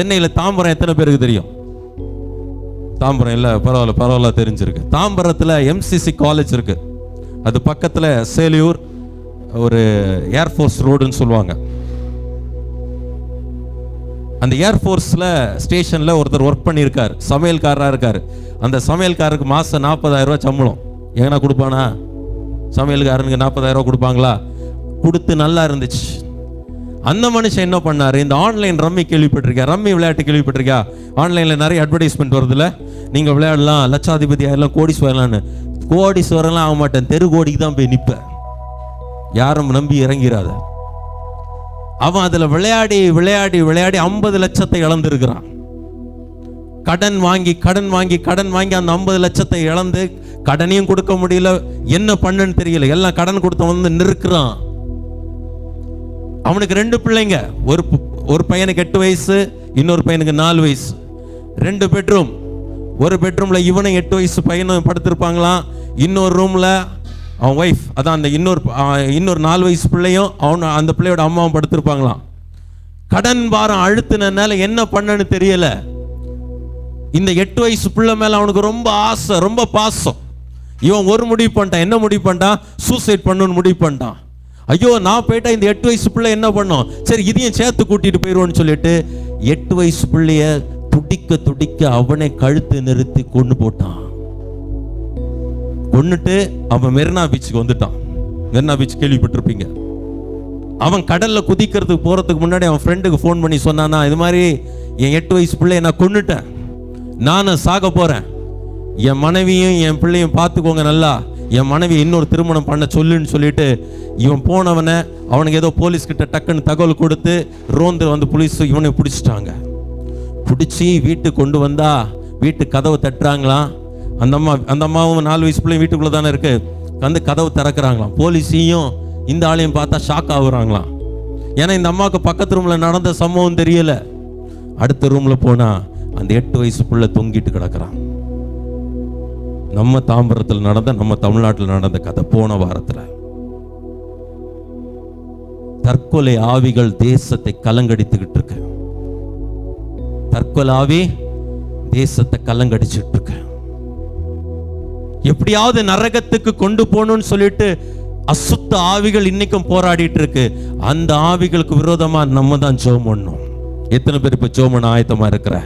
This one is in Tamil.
சென்னையில் தாம்பரம் எத்தனை பேருக்கு தெரியும்? தாம்பரம் இல்லை பரவாயில்ல பரவாயில்ல தெரிஞ்சிருக்கு. தாம்பரத்தில் எம்சிசி காலேஜ் இருக்கு. அது பக்கத்தில் சேலியூர் ஒரு ஏர்ஃபோர்ஸ் ரோடுன்னு சொல்லுவாங்க. அந்த ஏர்ஃபோர்ஸில் ஸ்டேஷனில் ஒருத்தர் ஒர்க் பண்ணியிருக்கார். சமையல்காரராக இருக்கார். அந்த சமையல்காரருக்கு மாதம் நாற்பதாயிரரூவா சம்பளம். எங்கன்னா கொடுப்பானா? சமையல்காரனுக்கு நாற்பதாயிரம் கொடுப்பாங்களா? கொடுத்து நல்லா இருந்துச்சு. அந்த மனுஷன் என்ன பண்ணார்? இந்த ஆன்லைன் ரம்மி கேள்விப்பட்டிருக்கா ரம்மி விளையாட்டு கேள்விப்பட்டிருக்கா ஆன்லைனில் நிறைய அட்வர்டைஸ்மெண்ட் வருதுல்ல. நீங்கள் விளையாடலாம் லட்சாதிபதி ஆயிடலாம் கோடீஸ்வரலான்னு கோடீஸ்வரலாம் ஆக மாட்டேன். தெரு கோடிக்கு தான் போய் நிற்பேன் யாரும் நம்பி இறங்கிறாத அவன் அதில் விளையாடி விளையாடி விளையாடி ஐம்பது லட்சத்தை இழந்திருக்கிறான். கடன் வாங்கி கடன் வாங்கி கடன் வாங்கி அந்த ஐம்பது லட்சத்தை இழந்து கடனையும் கொடுக்க முடியல. என்ன பண்ணுன்னு தெரியல. எல்லாம் கடன் கொடுத்த வந்து நிற்கிறான் அவனுக்கு ரெண்டு பிள்ளைங்க. ஒரு ஒரு பையனுக்கு எட்டு வயசு இன்னொரு பையனுக்கு நாலு வயசு. ரெண்டு பெட்ரூம் ஒரு பெட்ரூமில் இவனும் எட்டு வயசு பையனும் படுத்திருப்பாங்களாம். இன்னொரு ரூமில் அவன் ஒய்ஃப் அதான் அந்த இன்னொரு இன்னொரு நாலு வயசு பிள்ளையும் அவன் அந்த பிள்ளையோட அம்மாவும் படுத்திருப்பாங்களாம். கடன் பாரம் அழுத்தினால என்ன பண்ணன்னு தெரியல. இந்த எட்டு வயசு பிள்ளை மேலே அவனுக்கு ரொம்ப ஆசை ரொம்ப பாசம். இவன் ஒரு முடிவு பண்ணிட்டான். என்ன முடிவு பண்ணிட்டான்? சூசைட் பண்ணுன்னு முடிவு பண்ணிட்டான். ஐயோ நான் போயிட்டா இந்த எட்டு வயசு பிள்ளை என்ன பண்ணோம்? சரி இதையும் சேர்த்து கூட்டிட்டு போயிடுவோன்னு சொல்லிட்டு எட்டு வயசு பிள்ளைய துடிக்க துடிக்க அவனை கழுத்து நிறுத்தி கொண்டு போட்டான். கொண்டுட்டு அவன் மெரினா பீச்சுக்கு வந்துட்டான். மெரினா பீச் கேள்விப்பட்டிருப்பீங்க. அவன் கடல்ல குதிக்கிறதுக்கு போறதுக்கு முன்னாடி அவன் ஃப்ரெண்டுக்கு ஃபோன் பண்ணி சொன்னானா இது மாதிரி என் எட்டு வயசு பிள்ளைய நான் கொன்னுட்டேன். நானும் சாக போறேன். என் மனைவியும் என் பிள்ளையும் பார்த்துக்கோங்க நல்லா. என் மனைவி இன்னொரு திருமணம் பண்ண சொல்லுன்னு சொல்லிட்டு இவன் போனவனை அவனுக்கு ஏதோ போலீஸ் கிட்ட டக்குன்னு தகவல் கொடுத்து ரோந்து வந்து போலீஸ் இவனை பிடிச்சிட்டாங்க. பிடிச்சி வீட்டுக்கு கொண்டு வந்தா வீட்டு கதவை தட்டுறாங்களாம். அந்த அம்மா அந்த அம்மாவும் நாலு வயசு பிள்ளையும் வீட்டுக்குள்ளே தானே இருக்கு. வந்து கதவு திறக்கிறாங்களாம். போலீஸையும் இந்த ஆளையும் பார்த்தா ஷாக் ஆகுறாங்களாம். ஏன்னா இந்த அம்மாவுக்கு பக்கத்து ரூம்ல நடந்த சம்பவம் தெரியல. அடுத்த ரூம்ல போனா அந்த எட்டு வயசு பிள்ளை தொங்கிட்டு கிடக்குறான். நம்ம தாம்பரத்தில் நடந்த நம்ம தமிழ்நாட்டில் நடந்த கதை போன வாரத்துல. தற்கொலை ஆவிகள் தேசத்தை கலங்கடித்துக்கிட்டு இருக்கு. தற்கொலை ஆவி தேசத்தை கலங்கடிச்சுட்டு இருக்கு. எப்படியாவது நரகத்துக்கு கொண்டு போகணும்னு சொல்லிட்டு அசுத்த ஆவிகள் இன்னைக்கும் போராடிட்டு இருக்கு. அந்த ஆவிகளுக்கு விரோதமா நம்ம தான் ஜோம் பண்ணணும். எத்தனை பேர் இப்ப ஜோமன் ஆயத்தமா இருக்கிற?